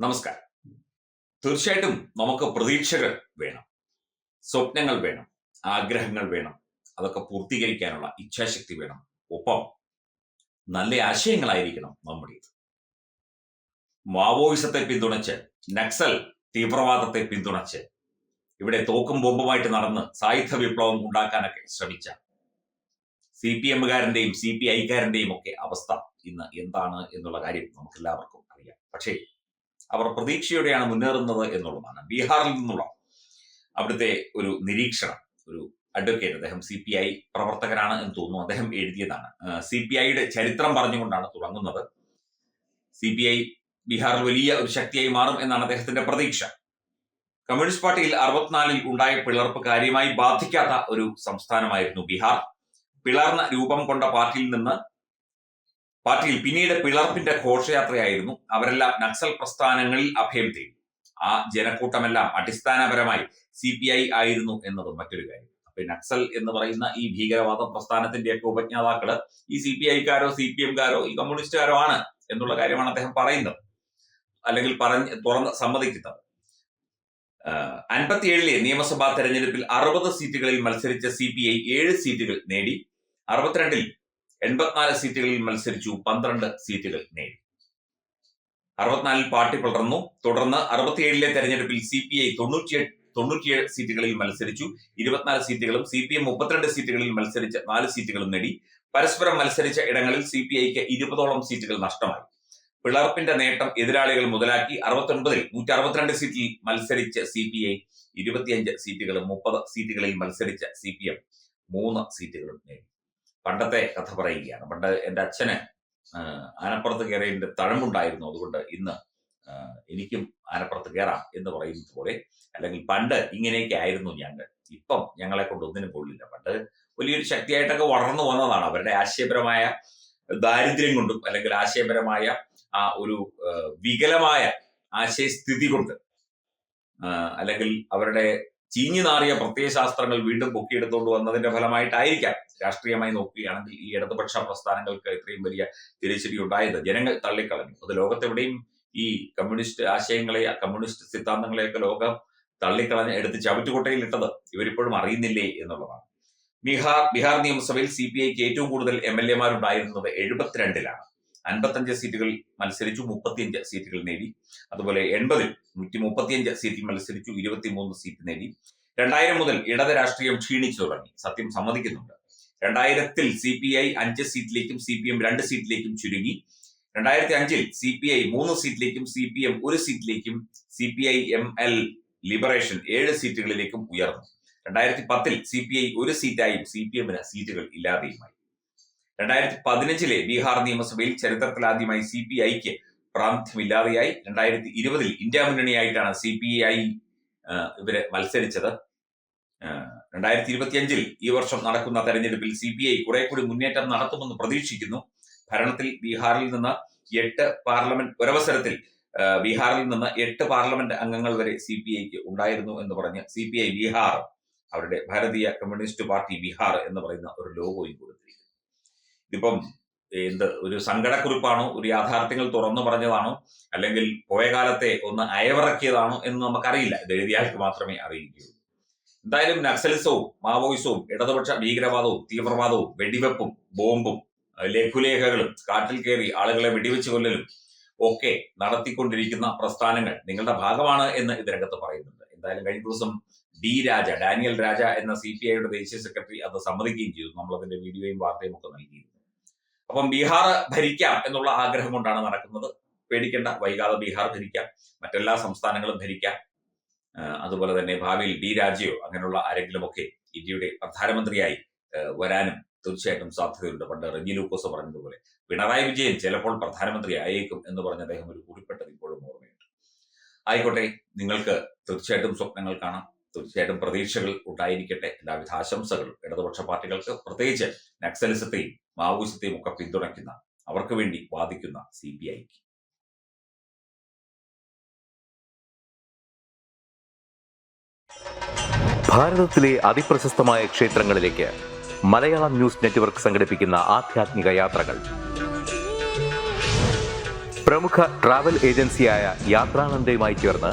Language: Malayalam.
നമസ്കാരം. തീർച്ചയായിട്ടും നമുക്ക് പ്രതീക്ഷകൾ വേണം. സ്വപ്നങ്ങൾ വേണം. ആഗ്രഹങ്ങൾ വേണം. അതൊക്കെ പൂർത്തീകരിക്കാനുള്ള ഇച്ഛാശക്തി വേണം. ഒപ്പം നല്ല ആശയങ്ങളായിരിക്കണം നമ്മുടേത്. മാവോയിസത്തെ പിന്തുണച്ച് നക്സൽ തീവ്രവാദത്തെ പിന്തുണച്ച് ഇവിടെ തോക്കും ബോംബുമായിട്ട് നടന്ന് സായുധ വിപ്ലവം ഉണ്ടാക്കാനൊക്കെ ശ്രമിച്ച സി പി എമ്മുകാരന്റെയും സി പി ഒക്കെ അവസ്ഥ ഇന്ന് എന്താണ് എന്നുള്ള കാര്യം നമുക്കെല്ലാവർക്കും അറിയാം. പക്ഷേ അവർ പ്രതീക്ഷയോടെയാണ് മുന്നേറുന്നത് എന്നുള്ളതാണ്. ബീഹാറിൽ നിന്നുള്ള അവിടുത്തെ ഒരു നിരീക്ഷണം ഒരു അഡ്വക്കേറ്റ് അദ്ദേഹം സി പി ഐ പ്രവർത്തകനാണ് എന്ന് തോന്നുന്നു. അദ്ദേഹം എഴുതിയതാണ്. സി പി ഐയുടെ ചരിത്രം പറഞ്ഞുകൊണ്ടാണ് തുടങ്ങുന്നത്. സി പി ഐ ബീഹാറിൽ വലിയ ഒരു ശക്തിയായി മാറും എന്നാണ് അദ്ദേഹത്തിന്റെ പ്രതീക്ഷ. കമ്മ്യൂണിസ്റ്റ് പാർട്ടിയിൽ അറുപത്തിനാലിൽ ഉണ്ടായ പിളർപ്പ് കാര്യമായി ബാധിക്കാത്ത ഒരു സംസ്ഥാനമായിരുന്നു ബീഹാർ. പിളർന്ന രൂപം കൊണ്ട പാർട്ടിയിൽ നിന്ന് പാർട്ടിയിൽ പിന്നീട് പിളർപ്പിന്റെ ഘോഷയാത്രയായിരുന്നു അവരെല്ലാം നക്സൽ പ്രസ്ഥാനങ്ങളിൽ അഭയം തേടി. ആ ജനക്കൂട്ടമെല്ലാം അടിസ്ഥാനപരമായി സി പി ഐ ആയിരുന്നു എന്നതും മറ്റൊരു കാര്യം. അപ്പൊ നക്സൽ എന്ന് പറയുന്ന ഈ ഭീകരവാദ പ്രസ്ഥാനത്തിന്റെയൊക്കെ ഉപജ്ഞാതാക്കൾ ഈ സി പി ഐക്കാരോ സി പി എംകാരോ ഈ കമ്മ്യൂണിസ്റ്റുകാരോ ആണ് എന്നുള്ള കാര്യമാണ് അദ്ദേഹം പറയുന്നത്. അല്ലെങ്കിൽ പറഞ്ഞ് തുറന്ന് സമ്മതിക്കുന്നത്. അൻപത്തിയേഴിലെ നിയമസഭാ തെരഞ്ഞെടുപ്പിൽ അറുപത് സീറ്റുകളിൽ മത്സരിച്ച സി പി ഐ ഏഴ് സീറ്റുകൾ നേടി. അറുപത്തിരണ്ടിൽ എൺപത്തിനാല് സീറ്റുകളിൽ മത്സരിച്ചു പന്ത്രണ്ട് സീറ്റുകൾ നേടി. അറുപത്തിനാലിൽ പാർട്ടി പിളർന്നു. തുടർന്ന് അറുപത്തിയേഴിലെ തെരഞ്ഞെടുപ്പിൽ സി പി ഐ തൊണ്ണൂറ്റിയേഴ് തൊണ്ണൂറ്റിയേഴ് സീറ്റുകളിൽ മത്സരിച്ചു. ഇരുപത്തിനാല് സീറ്റുകളും സി പി എം മുപ്പത്തിരണ്ട് സീറ്റുകളിൽ മത്സരിച്ച നാല് സീറ്റുകളും നേടി. പരസ്പരം മത്സരിച്ച ഇടങ്ങളിൽ സി പി ഐക്ക് ഇരുപതോളം സീറ്റുകൾ നഷ്ടമായി. പിളർപ്പിന്റെ നേട്ടം എതിരാളികൾ മുതലാക്കി അറുപത്തൊൻപതിൽ നൂറ്റി അറുപത്തിരണ്ട് സീറ്റിൽ മത്സരിച്ച സി പി ഐ ഇരുപത്തിയഞ്ച് സീറ്റുകളും മുപ്പത് സീറ്റുകളിൽ മത്സരിച്ച സി പി എം മൂന്ന് സീറ്റുകളും നേടി. പണ്ടത്തെ കഥ പറയുകയാണ്. പണ്ട് എന്റെ അച്ഛന് ആനപ്പുറത്ത് കയറിയതിന്റെ തഴമ്പുണ്ടായിരുന്നു. അതുകൊണ്ട് ഇന്ന് എനിക്കും ആനപ്പുറത്ത് കയറാം എന്ന് പറയുന്നത് പോലെ അല്ലെങ്കിൽ പണ്ട് ഇങ്ങനെയൊക്കെ ആയിരുന്നു ഞങ്ങൾ. ഇപ്പം ഞങ്ങളെ കൊണ്ട് ഒന്നിനും കൊള്ളില്ല പണ്ട് വലിയൊരു ശക്തിയായിട്ടൊക്കെ വളർന്നു വന്നതാണ്. അവരുടെ ആശയപരമായ ദാരിദ്ര്യം കൊണ്ടും അല്ലെങ്കിൽ ആശയപരമായ ആ ഒരു വികലമായ ആശയസ്ഥിതി കൊണ്ട് അല്ലെങ്കിൽ അവരുടെ ചീഞ്ഞു നാറിയ പ്രത്യയശാസ്ത്രങ്ങൾ വീണ്ടും പൊക്കിയെടുത്തുകൊണ്ട് വന്നതിന്റെ ഫലമായിട്ടായിരിക്കാം രാഷ്ട്രീയമായി നോക്കുകയാണെങ്കിൽ ഈ ഇടതുപക്ഷ പ്രസ്ഥാനങ്ങൾക്ക് ഇത്രയും വലിയ തിരിച്ചടി ഉണ്ടായത്. ജനങ്ങൾ തള്ളിക്കളഞ്ഞു. അത് ലോകത്തെവിടെയും ഈ കമ്മ്യൂണിസ്റ്റ് ആശയങ്ങളെ കമ്മ്യൂണിസ്റ്റ് സിദ്ധാന്തങ്ങളെയൊക്കെ ലോകം തള്ളിക്കളഞ്ഞ് എടുത്ത് ചവിറ്റുകൊട്ടയിൽ ഇട്ടത് ഇവരിപ്പോഴും അറിയുന്നില്ലേ എന്നുള്ളതാണ്. ബീഹാർ ബീഹാർ നിയമസഭയിൽ സി പി ഐക്ക് ഏറ്റവും കൂടുതൽ എം എൽ എമാരുണ്ടായിരുന്നത് എഴുപത്തിരണ്ടിലാണ്. അൻപത്തഞ്ച് സീറ്റുകൾ മത്സരിച്ചു മുപ്പത്തിയഞ്ച് സീറ്റുകൾ നേടി. അതുപോലെ എൺപതിൽ നൂറ്റി മുപ്പത്തിയഞ്ച് സീറ്റിൽ മത്സരിച്ചു ഇരുപത്തിമൂന്ന് സീറ്റ് നേടി. രണ്ടായിരം മുതൽ ഇടത് രാഷ്ട്രീയം ക്ഷീണിച്ചു തുടങ്ങി. സത്യം സമ്മതിക്കുന്നുണ്ട്. രണ്ടായിരത്തിൽ സി പി ഐ അഞ്ച് സീറ്റിലേക്കും സി പി എം രണ്ട് സീറ്റിലേക്കും ചുരുങ്ങി. രണ്ടായിരത്തി അഞ്ചിൽ സി പി ഐ മൂന്ന് സീറ്റിലേക്കും സി പി എം ഒരു സീറ്റിലേക്കും C P I M L liberation ഏഴ് സീറ്റുകളിലേക്കും ഉയർന്നു. രണ്ടായിരത്തി പത്തിൽ സി പി ഐ ഒരു സീറ്റായും സി പി എമ്മിന് സീറ്റുകൾ ഇല്ലാതെയുമായി. രണ്ടായിരത്തി പതിനഞ്ചിലെ ബീഹാർ നിയമസഭയിൽ ചരിത്രത്തിലാദ്യമായി സി പി ഐക്ക് പ്രാതിനിധ്യമില്ലാതെയായി. രണ്ടായിരത്തി ഇരുപതിൽ ഇന്ത്യ മുന്നണിയായിട്ടാണ് സി പി ഐ ഇവർ മത്സരിച്ചത്. രണ്ടായിരത്തി ഇരുപത്തിയഞ്ചിൽ ഈ വർഷം നടക്കുന്ന തെരഞ്ഞെടുപ്പിൽ സി പി ഐ കുറെ കൂടി മുന്നേറ്റം നടത്തുമെന്ന് പ്രതീക്ഷിക്കുന്നു. ഭരണത്തിൽ ബീഹാറിൽ നിന്ന് എട്ട് പാർലമെന്റ് ഒരവസരത്തിൽ ബീഹാറിൽ നിന്ന് എട്ട് പാർലമെന്റ് അംഗങ്ങൾ വരെ സി പി ഐക്ക് ഉണ്ടായിരുന്നു എന്ന് പറഞ്ഞ് സി പി ഐ ബീഹാർ അവരുടെ ഭാരതീയ കമ്മ്യൂണിസ്റ്റ് പാർട്ടി ബീഹാർ എന്ന് പറയുന്ന ഒരു ലോഗോയും കൊടുത്തിരിക്കുന്നു. ഇതിപ്പം എന്ത് ഒരു സങ്കടക്കുറിപ്പാണോ ഒരു യാഥാർത്ഥ്യങ്ങൾ തുറന്നു പറഞ്ഞതാണോ അല്ലെങ്കിൽ പോയ കാലത്തെ ഒന്ന് അയവിറക്കിയതാണോ എന്ന് നമുക്കറിയില്ല. ഇത് എഴുതിയാൾക്ക് മാത്രമേ അറിയുകയുള്ളൂ. എന്തായാലും നക്സലിസവും മാവോയിസവും ഇടതുപക്ഷ ഭീകരവാദവും തീവ്രവാദവും വെടിവെപ്പും ബോംബും ലഘുലേഖകളും കാട്ടിൽ കയറി ആളുകളെ വെടിവെച്ച് കൊല്ലലും ഒക്കെ നടത്തിക്കൊണ്ടിരിക്കുന്ന പ്രസ്ഥാനങ്ങൾ നിങ്ങളുടെ ഭാഗമാണ് എന്ന് ഇതിനകത്ത് പറയുന്നുണ്ട്. എന്തായാലും കഴിഞ്ഞ ദിവസം ഡി രാജ ഡാനിയൽ രാജ എന്ന സി പി ഐയുടെ ദേശീയ സെക്രട്ടറി അത് സമ്മതിക്കുകയും ചെയ്തു. നമ്മൾ അതിന്റെ വീഡിയോയും വാർത്തയും ഒക്കെ നൽകിയിരുന്നു. അപ്പം ബീഹാർ ഭരിക്കാം എന്നുള്ള ആഗ്രഹം കൊണ്ടാണ് നടക്കുന്നത്. പേടിക്കേണ്ട വൈകാതെ ബീഹാർ ഭരിക്കാം. മറ്റെല്ലാ സംസ്ഥാനങ്ങളും ഭരിക്കാം. അതുപോലെ തന്നെ ഭാവിയിൽ ഡി രാജയോ അങ്ങനെയുള്ള ആരെങ്കിലുമൊക്കെ ഇന്ത്യയുടെ പ്രധാനമന്ത്രിയായി വരാനും തീർച്ചയായിട്ടും സാധ്യതയുണ്ട്. പണ്ട് റെജി ലൂക്കോസ് പറഞ്ഞതുപോലെ. പിണറായി വിജയൻ ചിലപ്പോൾ പ്രധാനമന്ത്രി ആയേക്കും എന്ന് പറഞ്ഞ അദ്ദേഹം ഒരു കുറിപ്പെട്ടത് ഇപ്പോഴും ഓർമ്മയുണ്ട്. ആയിക്കോട്ടെ നിങ്ങൾക്ക് തീർച്ചയായിട്ടും സ്വപ്നങ്ങൾ കാണാം. തീർച്ചയായിട്ടും പ്രതീക്ഷകൾ ഉണ്ടായിരിക്കട്ടെ. എല്ലാവിധ ആശംസകളും ഇടതുപക്ഷ പാർട്ടികൾക്ക് പ്രത്യേകിച്ച് നക്സലിസത്തെയും മാവോയിസത്തെയും ഒക്കെ പിന്തുണയ്ക്കുന്ന അവർക്ക് വേണ്ടി വാദിക്കുന്ന സി പി ഐക്ക് ഭാരതത്തിലെ അതിപ്രശസ്തമായ ക്ഷേത്രങ്ങളിലേക്ക് മലയാളം ന്യൂസ് നെറ്റ്വർക്ക് സംഘടിപ്പിക്കുന്ന ആധ്യാത്മിക യാത്രകൾ. പ്രമുഖ ട്രാവൽ ഏജൻസിയായ യാത്രാനന്ദയുമായി ചേർന്ന്